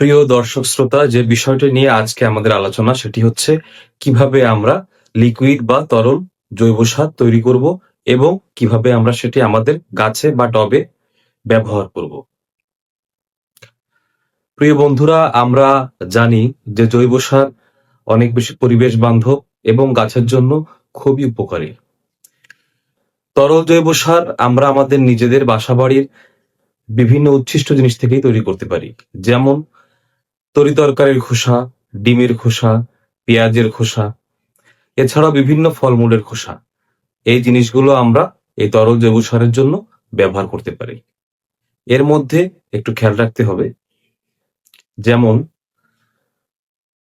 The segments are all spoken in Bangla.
প্রিয় দর্শক শ্রোতা, যে বিষয়টি নিয়ে আজকে আমাদের আলোচনা, সেটি হচ্ছে কীভাবে আমরা লিকুইড বা তরল জৈব সার তৈরি করব এবং কীভাবে আমরা সেটি আমাদের গাছে বা টবে ব্যবহার করব। প্রিয় বন্ধুরা, আমরা জানি যে জৈব সার অনেক বেশি পরিবেশ বান্ধব এবং গাছের জন্য খুবই উপকারী। তরল জৈব সার আমরা আমাদের নিজেদের বাসাবাড়ির বিভিন্ন উচ্ছিষ্ট জিনিস থেকেই তৈরি করতে পারি। যেমন তরি তরকারির খোসা, ডিমের খোসা, পেঁয়াজের খোসা, এছাড়াও বিভিন্ন ফলমূলের খোসা। এই জিনিসগুলো আমরা এই তরল জৈব সারের জন্য ব্যবহার করতে পারি। এর মধ্যে একটু খেয়াল রাখতে হবে, যেমন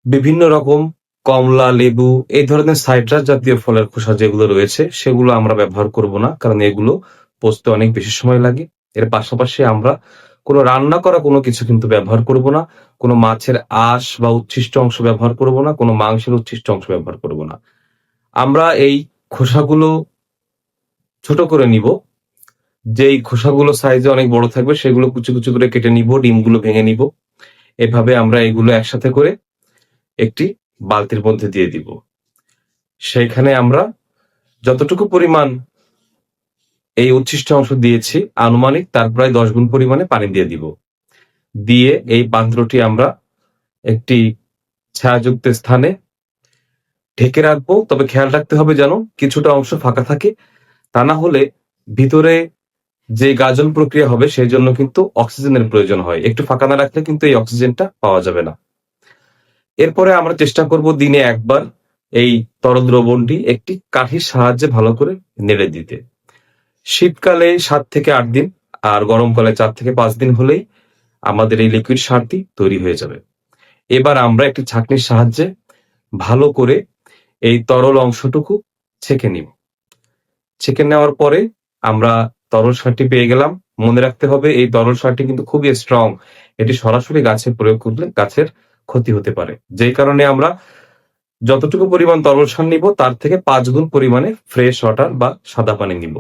বিভিন্ন রকম কমলা, লেবু, এই ধরনের সাইট্রাস জাতীয় ফলের খোসা যেগুলো রয়েছে, সেগুলো আমরা ব্যবহার করব না, কারণ এগুলো পচতে অনেক বেশি সময় লাগে। এর পাশাপাশি আমরা কোনো রান্না করা কোনো কিছু কিন্তু ব্যবহার করব না, কোনো মাছের আঁশ বা উচ্ছিষ্ট অংশ ব্যবহার করব না, কোনো মাংসের উচ্ছিষ্ট অংশ ব্যবহার করব না। আমরা এই খোসাগুলো ছোট করে নিব, যেই খোসাগুলো সাইজে অনেক বড় থাকবে সেগুলো কুচু কুচু করে কেটে নিব, ডিমগুলো ভেঙে নিব। এভাবে আমরা এগুলো একসাথে করে একটি বালতির মধ্যে দিয়ে দিব। সেইখানে আমরা যতটুকু পরিমাণ এই উচ্ছিষ্ট অংশ দিয়েছি, আনুমানিক তার প্রায় দশ গুণ পরিমাণে পানি দিয়ে দিব। দিয়ে এই পাত্রটি আমরা একটি ছায়াযুক্ত স্থানে ঢেকে রাখব। তবে খেয়াল রাখতে হবে যেন কিছুটা অংশ ফাঁকা থাকে, তা না হলে ভিতরে যে গাজন প্রক্রিয়া হবে সেই জন্য কিন্তু অক্সিজেনের প্রয়োজন হয়। একটু ফাঁকা না রাখলে কিন্তু এই অক্সিজেনটা পাওয়া যাবে না। এরপরে আমরা চেষ্টা করব দিনে একবার এই তরল দ্রবণটি একটি কাঠির সাহায্যে ভালো করে নেড়ে দিতে। শীতকালে সাত থেকে আট দিন আর গরমকালে চার থেকে পাঁচ দিন হলেই আমাদের এই লিকুইড সারটি তৈরি হয়ে যাবে। এবার আমরা একটি ছাঁকনির সাহায্যে ভালো করে এই তরল অংশটুকু ছেঁকে নিব। ছেঁকে নেওয়ার পরে আমরা তরল সারটি পেয়ে গেলাম। মনে রাখতে হবে এই তরল সারটি কিন্তু খুবই স্ট্রং এটি সরাসরি গাছে প্রয়োগ করলে গাছের ক্ষতি হতে পারে। যেই কারণে আমরা যতটুকু পরিমাণ তরল সার নিব, তার থেকে পাঁচ গুণ পরিমাণে ফ্রেশ ওয়াটার বা সাদা পানি নিব।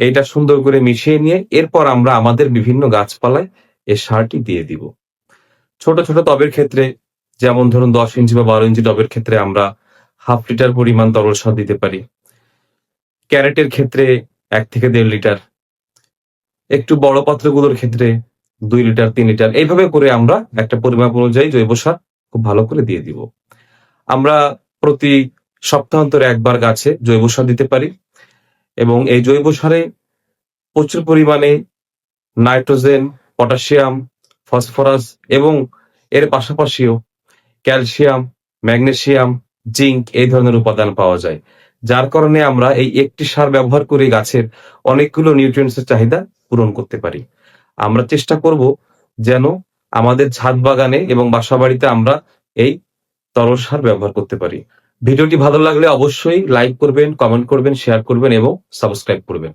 এইটা সুন্দর করে মিশিয়ে নিয়ে এরপর আমরা আমাদের বিভিন্ন গাছপালায় এই সারটি দিয়ে দিব। ছোট ছোট টবের ক্ষেত্রে, যেমন ধরুন দশ ইঞ্চি বা বারো ইঞ্চি টবের ক্ষেত্রে আমরা হাফ লিটার পরিমাণ তরল সার দিতে পারি। ক্যারেটের ক্ষেত্রে এক থেকে দেড় লিটার। একটু বড় পাত্রগুলোর ক্ষেত্রে দুই লিটার, তিন লিটার। এইভাবে করে আমরা একটা পরিমাপ অনুযায়ী জৈব সার খুব ভালো করে দিয়ে দিব। আমরা প্রতি সপ্তাহান্তরে একবার গাছে জৈব সার দিতে পারি। এবং এই জৈব সারে প্রচুর পরিমাণে নাইট্রোজেন, পটাশিয়াম, ফসফরাস এবং এর পাশাপাশিও ক্যালসিয়াম, ম্যাগনেসিয়াম, জিঙ্ক এই ধরনের উপাদান পাওয়া যায়। যার কারণে আমরা এই একটি সার ব্যবহার করে গাছের অনেকগুলো নিউট্রিয়েন্টসের চাহিদা পূরণ করতে পারি। আমরা চেষ্টা করব যেন আমাদের ছাদ বাগানে এবং বাসা বাড়িতে আমরা এই তরল সার ব্যবহার করতে পারি। ভিডিওটি ভালো লাগলে অবশ্যই লাইক করবেন কমেন্ট করবেন শেয়ার করবেন এবং সাবস্ক্রাইব করবেন।